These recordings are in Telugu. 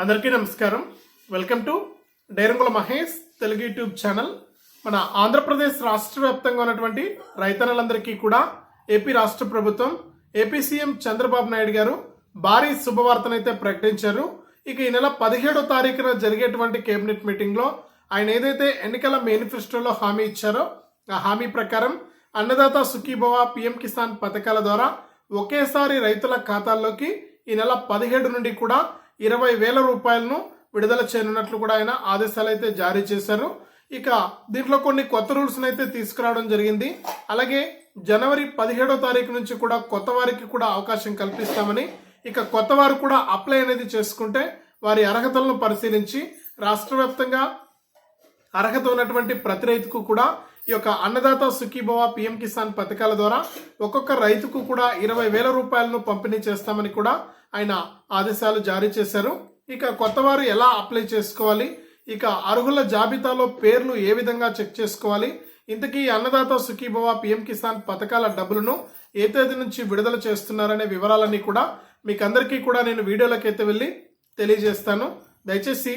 అందరికీ నమస్కారం. Welcome to డైరంగుల Mahesh Telugu YouTube channel. మన ఆంధ్రప్రదేశ్ రాష్ట్ర వ్యాప్తంగా ఉన్నటువంటి రైతన్నలందరికీ కూడా ఏపీ రాష్ట్ర ప్రభుత్వం ఏపీ సీఎం చంద్రబాబు నాయుడు గారు భారీ శుభవార్తనైతే ప్రకటించారు. ఇక ఈ నెల పదిహేడో తారీఖున జరిగేటువంటి కేబినెట్ మీటింగ్లో ఆయన ఏదైతే ఎన్నికల మేనిఫెస్టోలో హామీ ఇచ్చారో ఆ హామీ ప్రకారం అన్నదాత సుఖీభవ పిఎం కిసాన్ పథకాల ద్వారా ఒకేసారి రైతుల ఖాతాల్లోకి ఈ నెల పదిహేడు నుండి కూడా ఇరవై వేల రూపాయలను విడుదల చేయనున్నట్లు కూడా ఆయన ఆదేశాలు అయితే జారీ చేశారు. ఇక దీంట్లో కొన్ని కొత్త రూల్స్ని అయితే తీసుకురావడం జరిగింది. అలాగే జనవరి పదిహేడో తారీఖు నుంచి కూడా కొత్త వారికి కూడా అవకాశం కల్పిస్తామని ఇక కొత్త వారు కూడా అప్లై అనేది చేసుకుంటే వారి అర్హతలను పరిశీలించి రాష్ట్ర వ్యాప్తంగా అర్హత ఉన్నటువంటి ప్రతి రైతుకు కూడా ఈ యొక్క అన్నదాత సుఖీభవ పిఎం కిసాన్ పథకాల ద్వారా ఒక్కొక్క రైతుకు కూడా ఇరవై వేల రూపాయలను పంపిణీ చేస్తామని కూడా ఆయన ఆదేశాలు జారీ చేశారు. ఇక కొత్త వారు ఎలా అప్లై చేసుకోవాలి? ఇక అర్హుల జాబితాలో పేర్లు ఏ విధంగా చెక్ చేసుకోవాలి? ఇంతకీ అన్నదాత సుఖీభవ పిఎం కిసాన్ పథకాల డబ్బులను ఏ తేదీ నుంచి విడుదల చేస్తున్నారనే వివరాలన్నీ కూడా మీకు అందరికీ కూడా నేను వీడియోలకైతే వెళ్ళి తెలియజేస్తాను. దయచేసి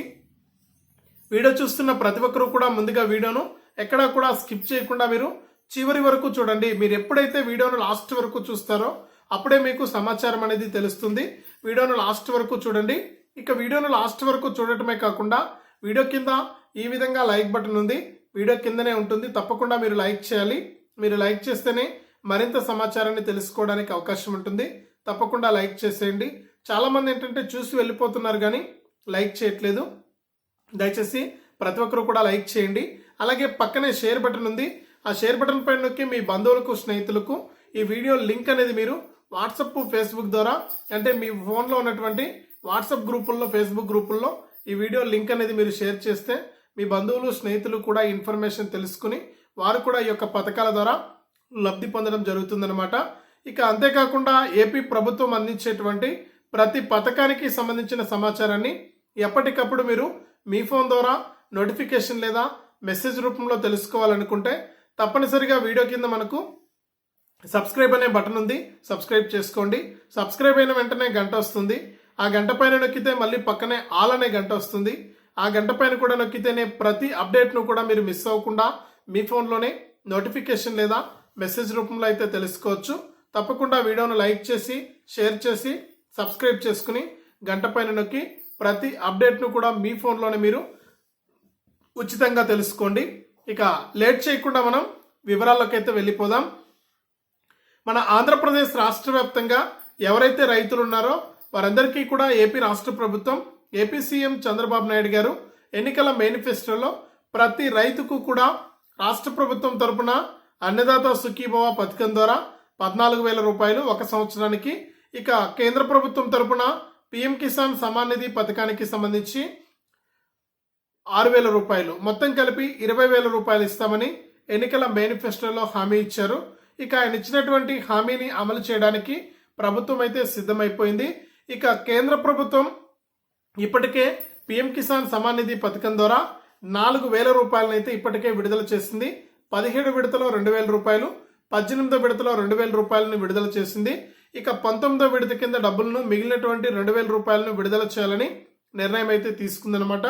వీడియో చూస్తున్న ప్రతి ఒక్కరూ కూడా ముందుగా వీడియోను ఎక్కడా కూడా స్కిప్ చేయకుండా మీరు చివరి వరకు చూడండి. మీరు ఎప్పుడైతే వీడియోను లాస్ట్ వరకు చూస్తారో అప్పుడే మీకు సమాచారం అనేది తెలుస్తుంది. వీడియోను లాస్ట్ వరకు చూడండి. ఇక వీడియోను లాస్ట్ వరకు చూడటమే కాకుండా వీడియో కింద ఈ విధంగా లైక్ బటన్ ఉంది. వీడియో కిందనే ఉంటుంది. తప్పకుండా మీరు లైక్ చేయాలి. మీరు లైక్ చేస్తేనే మరింత సమాచారాన్ని తెలుసుకోవడానికి అవకాశం ఉంటుంది. తప్పకుండా లైక్ చేసేయండి. చాలామంది ఏంటంటే చూసి వెళ్ళిపోతున్నారు కానీ లైక్ చేయట్లేదు. దయచేసి ప్రతి ఒక్కరు కూడా లైక్ చేయండి. అలాగే పక్కనే షేర్ బటన్ ఉంది. ఆ షేర్ బటన్ పైన నొక్కి మీ బంధువులకు స్నేహితులకు ఈ వీడియో లింక్ అనేది మీరు వాట్సప్ ఫేస్బుక్ ద్వారా అంటే మీ ఫోన్లో ఉన్నటువంటి వాట్సాప్ గ్రూపుల్లో ఫేస్బుక్ గ్రూపుల్లో ఈ వీడియో లింక్ అనేది మీరు షేర్ చేస్తే మీ బంధువులు స్నేహితులు కూడా ఇన్ఫర్మేషన్ తెలుసుకుని వారు కూడా ఈ యొక్క పథకాల ద్వారా లబ్ధి పొందడం జరుగుతుందన్నమాట. ఇక అంతేకాకుండా ఏపీ ప్రభుత్వం అందించేటువంటి ప్రతి పథకానికి సంబంధించిన సమాచారాన్ని ఎప్పటికప్పుడు మీరు మీ ఫోన్ ద్వారా నోటిఫికేషన్ లేదా మెసేజ్ రూపంలో తెలుసుకోవాలనుకుంటే తప్పనిసరిగా వీడియో కింద మనకు సబ్స్క్రైబ్ అనే బటన్ ఉంది. సబ్స్క్రైబ్ చేసుకోండి. సబ్స్క్రైబ్ అయిన వెంటనే గంట వస్తుంది. ఆ గంట పైన నొక్కితే మళ్ళీ పక్కనే ఆల్ అనే గంట వస్తుంది. ఆ గంట పైన కూడా నొక్కితేనే ప్రతి అప్డేట్ను కూడా మీరు మిస్ అవ్వకుండా మీ ఫోన్లోనే నోటిఫికేషన్ లేదా మెసేజ్ రూపంలో అయితే తెలుసుకోవచ్చు. తప్పకుండా వీడియోను లైక్ చేసి షేర్ చేసి సబ్స్క్రైబ్ చేసుకుని గంట పైన నొక్కి ప్రతి అప్డేట్ను కూడా మీ ఫోన్లోనే మీరు ఉచితంగా తెలుసుకోండి. ఇక లేట్ చేయకుండా మనం వివరాల్లోకి అయితే వెళ్ళిపోదాం. మన ఆంధ్రప్రదేశ్ రాష్ట్ర వ్యాప్తంగా ఎవరైతే రైతులు ఉన్నారో వారందరికీ కూడా ఏపీ రాష్ట్ర ప్రభుత్వం ఏపీ సీఎం చంద్రబాబు నాయుడు గారు ఎన్నికల మేనిఫెస్టోలో ప్రతి రైతుకు కూడా రాష్ట్ర ప్రభుత్వం తరపున అన్నదాత సుఖీభవ పథకం ద్వారా పద్నాలుగు వేల రూపాయలు ఒక సంవత్సరానికి ఇక కేంద్ర ప్రభుత్వం తరపున పిఎం కిసాన్ సమాన్ నిధి పథకానికి సంబంధించి ఆరు వేల రూపాయలు. మొత్తం కలిపి ఇరవై వేల రూపాయలు ఇస్తామని ఎన్నికల మేనిఫెస్టోలో హామీ ఇచ్చారు. ఇక ఆయన ఇచ్చినటువంటి హామీని అమలు చేయడానికి ప్రభుత్వం అయితే సిద్ధమైపోయింది. ఇక కేంద్ర ప్రభుత్వం ఇప్పటికే పిఎం కిసాన్ సమాన్ నిధి పథకం ద్వారా నాలుగు వేల రూపాయలను అయితే ఇప్పటికే విడుదల చేసింది. పదిహేడు విడతలో రెండు వేల రూపాయలు పద్దెనిమిదో విడతలో రెండు వేల రూపాయలను విడుదల చేసింది. ఇక పంతొమ్మిదో విడత కింద డబ్బులను మిగిలినటువంటి రెండు వేల రూపాయలను విడుదల చేయాలని నిర్ణయం అయితే తీసుకుందనమాట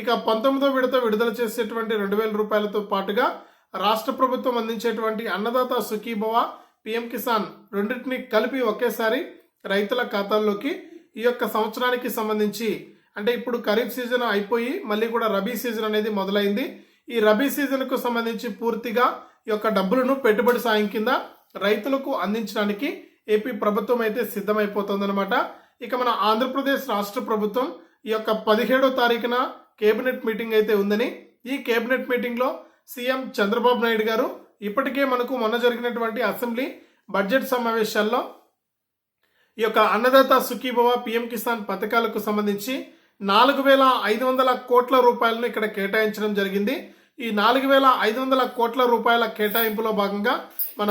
ఇక పంతొమ్మిదో విడత విడుదల చేసేటువంటి రెండు వేల రూపాయలతో పాటుగా రాష్ట్ర ప్రభుత్వం అందించేటువంటి అన్నదాత సుఖీభవ పిఎం కిసాన్ రెండింటిని కలిపి ఒకేసారి రైతుల ఖాతాల్లోకి ఈ యొక్క సంవత్సరానికి సంబంధించి అంటే ఇప్పుడు ఖరీఫ్ సీజన్ అయిపోయి మళ్ళీ కూడా రబీ సీజన్ అనేది మొదలైంది. ఈ రబీ సీజన్కు సంబంధించి పూర్తిగా ఈ యొక్క డబ్బులను పెట్టుబడి సాయం కింద రైతులకు అందించడానికి ఏపీ ప్రభుత్వం అయితే సిద్ధమైపోతుందన్నమాట. ఇక మన ఆంధ్రప్రదేశ్ రాష్ట్ర ప్రభుత్వం ఈ యొక్క పదిహేడో తారీఖున కేబినెట్ మీటింగ్ అయితే ఉందని ఈ కేబినెట్ మీటింగ్లో సీఎం చంద్రబాబు నాయుడు గారు ఇప్పటికే మనకు మొన్న జరిగినటువంటి అసెంబ్లీ బడ్జెట్ సమావేశాల్లో ఈ యొక్క అన్నదాత సుఖీభవ పిఎం కిసాన్ పథకాలకు సంబంధించి నాలుగు వేల ఐదు వందల కోట్ల రూపాయలను ఇక్కడ కేటాయించడం జరిగింది. ఈ నాలుగు వేల ఐదు వందల కోట్ల రూపాయల కేటాయింపులో భాగంగా మన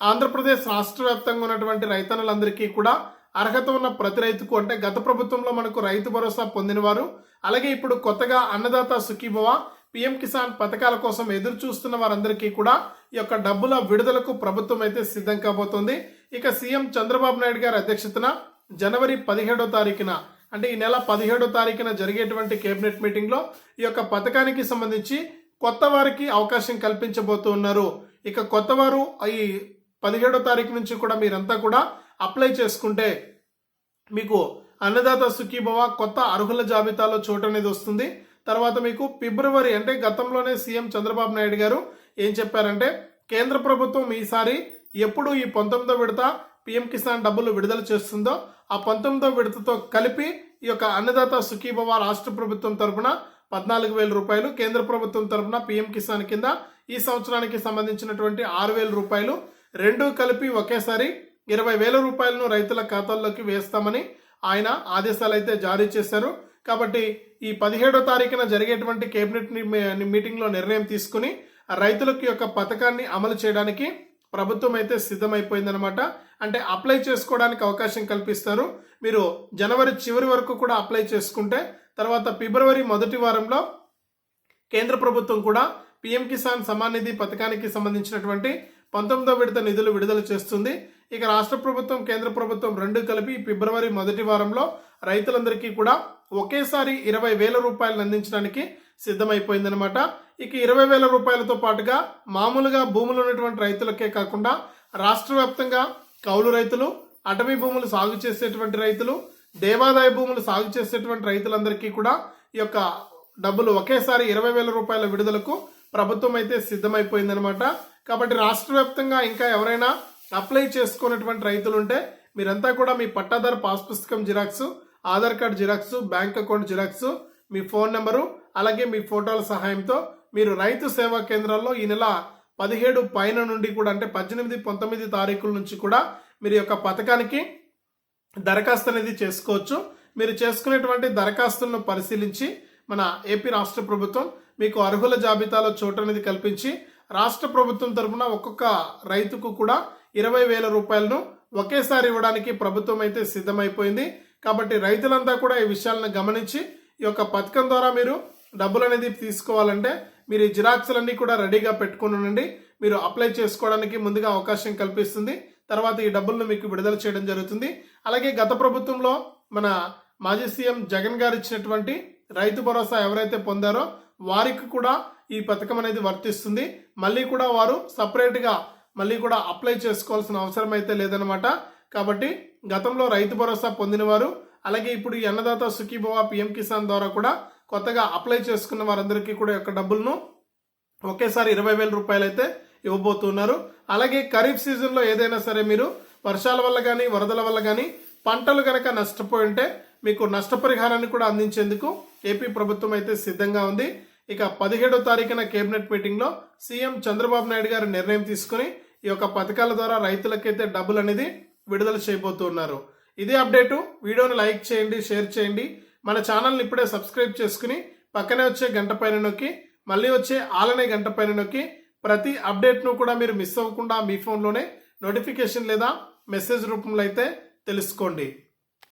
ఆంధ్రప్రదేశ్ రాష్ట్ర వ్యాప్తంగా ఉన్నటువంటి రైతన్నులందరికీ కూడా అర్హత ఉన్న ప్రతి రైతుకు అంటే గత ప్రభుత్వంలో మనకు రైతు భరోసా పొందినవారు. అలాగే ఇప్పుడు కొత్తగా అన్నదాత సుఖీభవ పిఎం కిసాన్ పథకాల కోసం ఎదురు చూస్తున్న వారందరికీ కూడా ఈ యొక్క డబ్బుల విడుదలకు ప్రభుత్వం అయితే సిద్ధం కాబోతోంది. ఇక సీఎం చంద్రబాబు నాయుడు గారి అధ్యక్షతన జనవరి పదిహేడో తారీఖున అంటే ఈ నెల పదిహేడో తారీఖున జరిగేటువంటి కేబినెట్ మీటింగ్లో ఈ యొక్క పథకానికి సంబంధించి కొత్త వారికి అవకాశం కల్పించబోతూ ఉన్నారు. ఇక కొత్త వారు ఈ పదిహేడో తారీఖు నుంచి కూడా మీరంతా కూడా అప్లై చేసుకుంటే మీకు అన్నదాత సుఖీభవ కొత్త అర్హుల జాబితాలో చోటు అనేది వస్తుంది. తర్వాత మీకు ఫిబ్రవరి అంటే గతంలోనే సీఎం చంద్రబాబు నాయుడు గారు ఏం చెప్పారంటే కేంద్ర ప్రభుత్వం ఈసారి ఎప్పుడు ఈ పంతొమ్మిదో విడత పిఎం కిసాన్ డబ్బులు విడుదల చేస్తుందో ఆ పంతొమ్మిదో విడతతో కలిపి ఈ యొక్క అన్నదాత సుఖీభవ రాష్ట్ర ప్రభుత్వం తరపున పద్నాలుగు వేల రూపాయలు కేంద్ర ప్రభుత్వం తరపున పిఎం కిసాన్ కింద ఈ సంవత్సరానికి సంబంధించినటువంటి ఆరు వేల రూపాయలు రెండు కలిపి ఒకేసారి ఇరవై వేల రూపాయలను రైతుల ఖాతాల్లోకి వేస్తామని ఆయన ఆదేశాలు అయితే జారీ చేశారు. కాబట్టి ఈ పదిహేడో తారీఖున జరిగేటువంటి కేబినెట్ మీటింగ్లో నిర్ణయం తీసుకుని రైతులకు యొక్క పథకాన్ని అమలు చేయడానికి ప్రభుత్వం అయితే సిద్ధమైపోయిందనమాట అంటే అప్లై చేసుకోవడానికి అవకాశం కల్పిస్తారు. మీరు జనవరి చివరి వరకు కూడా అప్లై చేసుకుంటే తర్వాత ఫిబ్రవరి మొదటి వారంలో కేంద్ర ప్రభుత్వం కూడా పిఎం కిసాన్ సమాన్ నిధి పథకానికి సంబంధించినటువంటి పంతొమ్మిదో విడత నిధులు విడుదల చేస్తుంది. ఇక రాష్ట్ర ప్రభుత్వం కేంద్ర ప్రభుత్వం రెండు కలిపి ఫిబ్రవరి మొదటి వారంలో రైతులందరికీ కూడా ఒకేసారి ఇరవై వేల రూపాయలు అందించడానికి సిద్ధమైపోయిందనమాట ఇక ఇరవై వేల రూపాయలతో పాటుగా మామూలుగా భూములు ఉన్నటువంటి రైతులకే కాకుండా రాష్ట్ర వ్యాప్తంగా కౌలు రైతులు అటవీ భూములు సాగు చేసేటువంటి రైతులు దేవాదాయ భూములు సాగు చేసేటువంటి రైతులందరికీ కూడా ఈ యొక్క డబ్బులు ఒకేసారి ఇరవై వేల రూపాయల విడుదలకు ప్రభుత్వం అయితే సిద్ధమైపోయిందనమాట కాబట్టి రాష్ట్ర వ్యాప్తంగా ఇంకా ఎవరైనా అప్లై చేసుకున్నటువంటి రైతులు ఉంటే మీరంతా కూడా మీ పట్టాదారు పాస్ పుస్తకం xerox Aadhaar card xerox bank account xerox మీ ఫోన్ నెంబరు అలాగే మీ ఫోటోల సహాయంతో మీరు రైతు సేవా కేంద్రాల్లో ఈ నెల పదిహేడు పైన నుండి కూడా అంటే పద్దెనిమిది పంతొమ్మిది తారీఖుల నుంచి కూడా మీరు యొక్క పథకానికి దరఖాస్తు అనేది చేసుకోవచ్చు. మీరు చేసుకునేటువంటి దరఖాస్తులను పరిశీలించి మన ఏపీ రాష్ట్ర ప్రభుత్వం మీకు అర్హుల జాబితాలో చోటు అనేది కల్పించి రాష్ట్ర ప్రభుత్వం తరఫున ఒక్కొక్క రైతుకు కూడా ఇరవై వేల రూపాయలను ఒకేసారి ఇవ్వడానికి ప్రభుత్వం అయితే సిద్ధమైపోయింది. కాబట్టి రైతులంతా కూడా ఈ విషయాలను గమనించి ఈ యొక్క పథకం ద్వారా మీరు డబ్బులు అనేది తీసుకోవాలంటే మీరు ఈ జిరాక్స్లన్నీ కూడా రెడీగా పెట్టుకుని ఉండండి. మీరు అప్లై చేసుకోవడానికి ముందుగా అవకాశం కల్పిస్తుంది. తర్వాత ఈ డబ్బులను మీకు విడుదల చేయడం జరుగుతుంది. అలాగే గత ప్రభుత్వంలో మన మాజీ సీఎం జగన్ గారు ఇచ్చినటువంటి రైతు భరోసా ఎవరైతే పొందారో వారికి కూడా ఈ పథకం అనేది వర్తిస్తుంది. మళ్ళీ కూడా వారు సపరేట్గా మళ్ళీ కూడా అప్లై చేసుకోవాల్సిన అవసరం అయితే లేదనమాట కాబట్టి గతంలో రైతు భరోసా పొందినవారు అలాగే ఇప్పుడు ఈ అన్నదాత సుఖీభవ పిఎం కిసాన్ ద్వారా కూడా కొత్తగా అప్లై చేసుకున్న వారందరికీ కూడా యొక్క డబ్బులను ఒకేసారి ఇరవై వేల రూపాయలు అయితే ఇవ్వబోతున్నారు. అలాగే ఖరీఫ్ సీజన్లో ఏదైనా సరే మీరు వర్షాల వల్ల కానీ వరదల వల్ల కానీ పంటలు కనుక నష్టపోయి ఉంటే మీకు నష్టపరిహారాన్ని కూడా అందించేందుకు ఏపీ ప్రభుత్వం అయితే సిద్ధంగా ఉంది. ఇక పదిహేడో తారీఖున కేబినెట్ మీటింగ్లో సీఎం చంద్రబాబు నాయుడు గారు నిర్ణయం తీసుకుని ఈ యొక్క పథకాల ద్వారా రైతులకైతే డబ్బులు అనేది విడుదల చేయబోతున్నారు. ఇదే అప్డేటు. వీడియోని లైక్ చేయండి షేర్ చేయండి. మన ఛానల్ని ఇప్పుడే సబ్స్క్రైబ్ చేసుకుని పక్కనే వచ్చే గంట పైన నొక్కి మళ్ళీ వచ్చే ఆలనే గంట పైన నొక్కి ప్రతి అప్డేట్ను కూడా మీరు మిస్ అవ్వకుండా మీ ఫోన్లోనే నోటిఫికేషన్ లేదా మెసేజ్ రూపంలో అయితే తెలుసుకోండి.